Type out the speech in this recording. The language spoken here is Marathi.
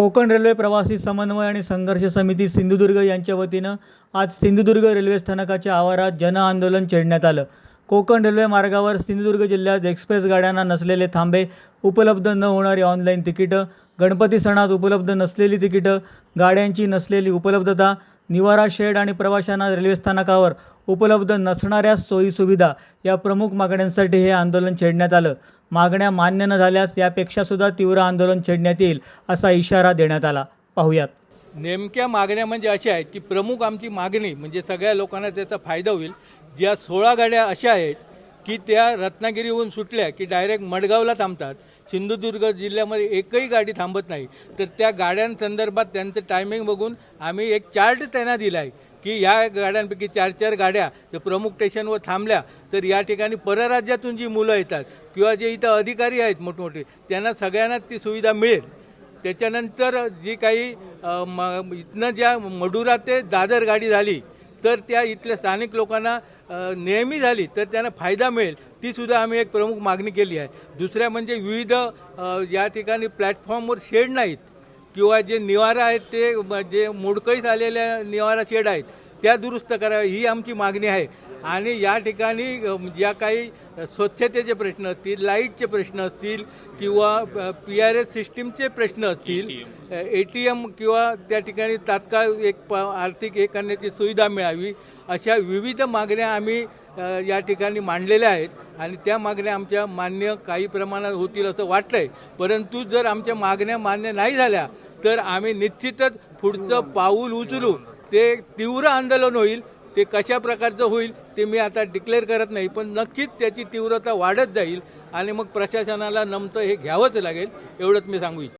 कोकण रेल्वे प्रवासी समन्वय आणि संघर्ष समिती सिंधुदुर्ग यांच्या वतीनं आज सिंधुदुर्ग रेल्वे स्थानकाच्या आवारात जनआंदोलन छेडण्यात आलं. कोकण रेल्वे मार्गावर सिंधुदुर्ग जिल्ह्यात एक्सप्रेस गाड्यांना नसलेले थांबे उपलब्ध न होणारी ऑनलाईन तिकीटं गणपती सणात उपलब्ध नसलेली तिकीटं गाड्यांची नसलेली उपलब्धता निवारा शेड आणि प्रवाशांना रेल्वे स्थानकावर उपलब्ध नसणाऱ्या सोयीसुविधा या प्रमुख मागण्यांसाठी हे आंदोलन छेडण्यात आलं. मागण्या मान्य न झाल्यास यापेक्षासुद्धा तीव्र आंदोलन छेडण्यात येईल असा इशारा देण्यात आला. पाहूयात. नेमक्या मागण्या म्हणजे अशा आहेत की प्रमुख आमची मागणी म्हणजे सगळ्या लोकांना त्याचा फायदा होईल. ज्या सोळा गाड्या अशा आहेत की त्या रत्नागिरीहून सुटल्या की डायरेक्ट मडगावला थांबतात. सिंधुदुर्ग जिल्ह्यामध्ये एकही गाडी थांबत नाही. तर त्या गाड्यांसंदर्भात त्यांचं टायमिंग बघून आम्ही एक चार्ट त्यांना दिला आहे की या गाड्यांपैकी चार चार गाड्या जर प्रमुख स्टेशनवर थांबल्या तर या ठिकाणी परराज्यातून जी मुलं येतात किंवा जे इथं अधिकारी आहेत मोठमोठे त्यांना सगळ्यांना ती सुविधा मिळेल. त्याच्यानंतर जी काही म इथनं ज्या मडुरा ते दादर गाडी झाली तर त्या इथल्या स्थानिक लोकांना नेहमी झाली तर त्यांना फायदा मिळेल. ती सुद्धा आम्ही एक प्रमुख मागणी केली आहे. दुसऱ्या म्हणजे विविध या ठिकाणी प्लॅटफॉर्मवर शेड नाहीत. किंवा जे निवारा आहेत ते जे मोडकळीस आलेल्या निवारा शेड आहेत त्या दुरुस्त कराव्या ही आमची मागणी आहे. आणि या ठिकाणी ज्या काही स्वच्छतेचे प्रश्न असतील लाईटचे प्रश्न असतील किंवा पी आर एस सिस्टीमचे प्रश्न असतील ए टी एम किंवा त्या ठिकाणी तात्काळ एक प आर्थिक हे करण्याची सुविधा मिळावी अशा विविध मागण्या आम्ही या ठिकाणी मांडलेल्या आहेत आणि त्या मागण्या आमच्या मान्य काही प्रमाणात होतील असं वाटतंय परंतु जर आमच्या मागण्या मान्य नाही झाल्या तर आम्ही निश्चितच पुढचं पाऊल उचलू. ते तीव्र आंदोलन होईल ते कशा प्रकारचं होईल ते मी आता डिक्लेअर करत नाही पण नक्कीच त्याची तीव्रता वाढत जाईल आणि मग प्रशासनाला नमतं हे घ्यावंच लागेल एवढंच मी सांगू इच्छितो.